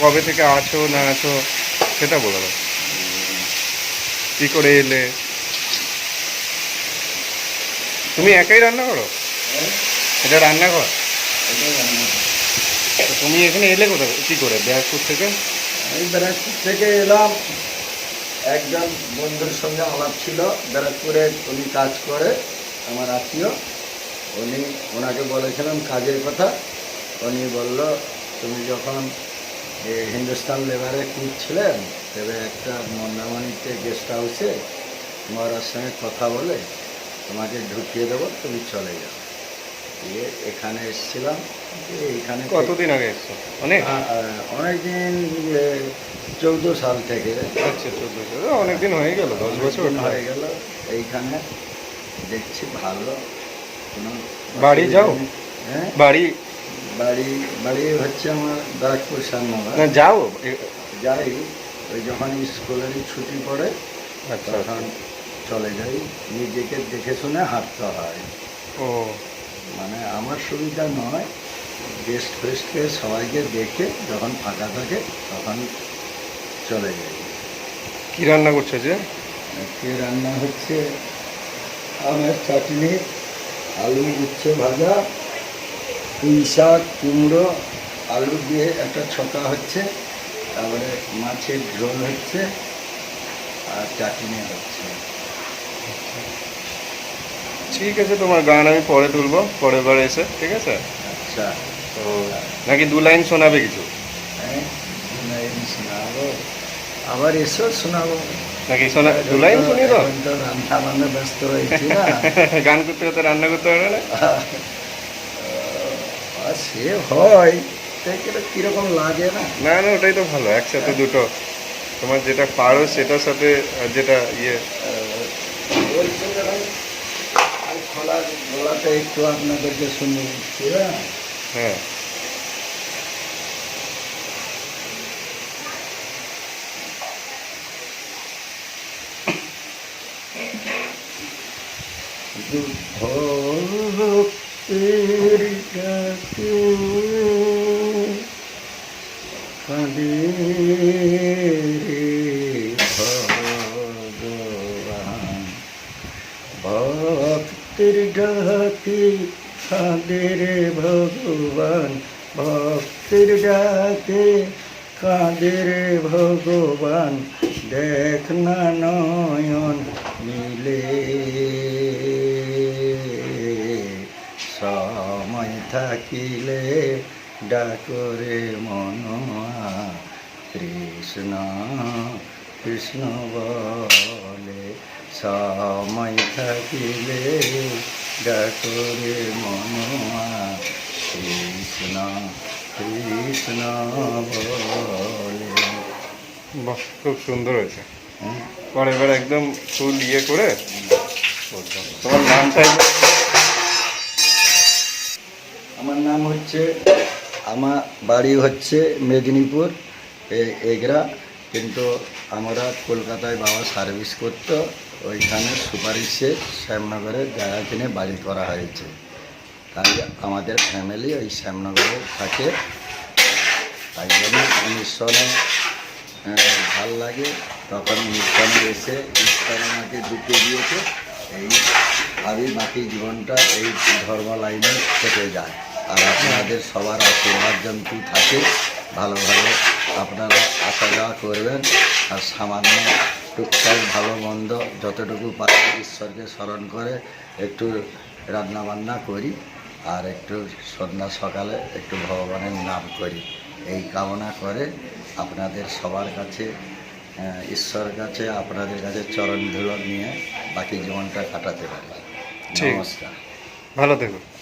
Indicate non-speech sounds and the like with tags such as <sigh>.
কবে থেকে আছো, না আছো, সেটা বলে দাও কি করে এলে? তুমি একাই রান্না করো? এটা রান্নাঘর? তুমি এখানে এলে কোথায়? কি করে? ব্যাগপুর থেকে? আমি ব্যারাকপুর থেকে এলাম। একজন বন্ধুর সঙ্গে আলাপ ছিল। ব্যারাকপুরে উনি কাজ করে, আমার আত্মীয়। উনি ওনাকে বলেছিলাম কাজের কথা। উনি বলল, তুমি যখন হিন্দুস্তান লেবারে ছিলেন তবে একটা মন্দামণিতে গেস্ট হাউসে মহারাজ সঙ্গে কথা বলে তোমাকে ঢুকিয়ে দেবো তুমি চলে যাও। দিয়ে এখানে এসেছিলাম এখানে কতদিন আগে এসছো? অনেক? অনেকদিন চৌদ্দ সাল থেকে। আচ্ছা চোদ্দশো অনেকদিন হয়ে গেল দশ বছর হয়ে গেল এইখানে দেখছি ভালো বাড়ি যাও? হ্যাঁ? বাড়ি বাড়ি বাড়ি হচ্ছে আমার ব্যারাকপুর সামনাবাদ না যাও। যাই ওই যখন স্কুলের ছুটি পড়ে আচ্ছা তখন চলে যাই। নিজেকে দেখে শুনে হাঁটতে হয়। ও। মানে আমার সুবিধা নয় গেস্ট ফেস্টকে সবাইকে দেখে যখন ফাঁকা থাকে তখন চলে যাই। কি রান্না করছ যে আজকে রান্না হচ্ছে আমের চাটনি আলু উচ্ছে ভাজা পুঁই শাক কুমড়ো আলু দিয়ে একটা ছকা হচ্ছে তারপরে মাছের ঝোল হচ্ছে আর চাটনি হচ্ছে। ঠিক আছে তোমার গান আমি পরে তুলবো পরের বার এসে ঠিক আছে? আচ্ছা। তো নাকি দু লাইন শোনাবে কিছু? হ্যাঁ এই শোনাবো। আবার এসো শোনাবো। নাকি শোনা দু লাইন দাও? তো রান্না বান্না ব্যস্ত রয়েছি না। <laughs> গান করতে করতে রান্না করতে পারবে না? <laughs> সে হয়। তাই কীরকম লাগে না? না না ওটাই তো ভালো একসাথে দুটো। তোমার যেটা পারো সেটার সাথে যেটা ইয়ে। ওই জন্য আমি আর খোলা গলাটা একটু আপনাদেরকে শুনে হ্যাঁ? হ্যাঁ। ভক্তের ডাকে কাঁদে ভগবান ভক্তের ডাকে কাঁদে রে ভগবান ভক্তের ডাকে কাঁদে রে ভগবান দেখ না নয়ন মিলে সময় থাকিলে ডাকরে মনোয়া কৃষ্ণ কৃষ্ণ বলে। সময় থাকিলে ডাকরে মনোয়া কৃষ্ণ কৃষ্ণ বলে। বাহ খুব সুন্দর হয়েছে। হ্যাঁ পরের বার একদম ফুল ইয়ে করে। তোমার নামটা নাম হচ্ছে আমার বাড়ি হচ্ছে মেদিনীপুর এগরা। কিন্তু আমরা কলকাতায় বাবা সার্ভিস করতো, ওইখানে সুপারিশে শ্যামনগরে জায়গা কিনে বাড়ি করা হয়েছে। তাই আমাদের ফ্যামিলি ওই শ্যামনগরে থাকে। তাই জন্য মিশনে ভালো লাগে। তখন মিশনে এসে ঈশ্বর আমাকে ঢুকে দিয়েছে এই আমি বাকি জীবনটা এই ধর্ম লাইনে থেকে যায়। আর আপনাদের সবার আশীর্বাদ জন্তু থাকে ভালো ভালো আপনারা আসা যাওয়া করবেন। আর সামান্য টুকটাক ভালো মন্দ যতটুকু পারি ঈশ্বরকে স্মরণ করে একটু রান্না বান্না করি আর একটু সন্ধ্যা সকালে একটু ভগবানের নাম করি। এই কামনা করে আপনাদের সবার কাছে আহ, ঈশ্বরের কাছে আপনাদের কাছে চরণ ধুলো নিয়ে বাকি জীবনটা কাটাতে পারি। নমস্কার। ভালো থেকো।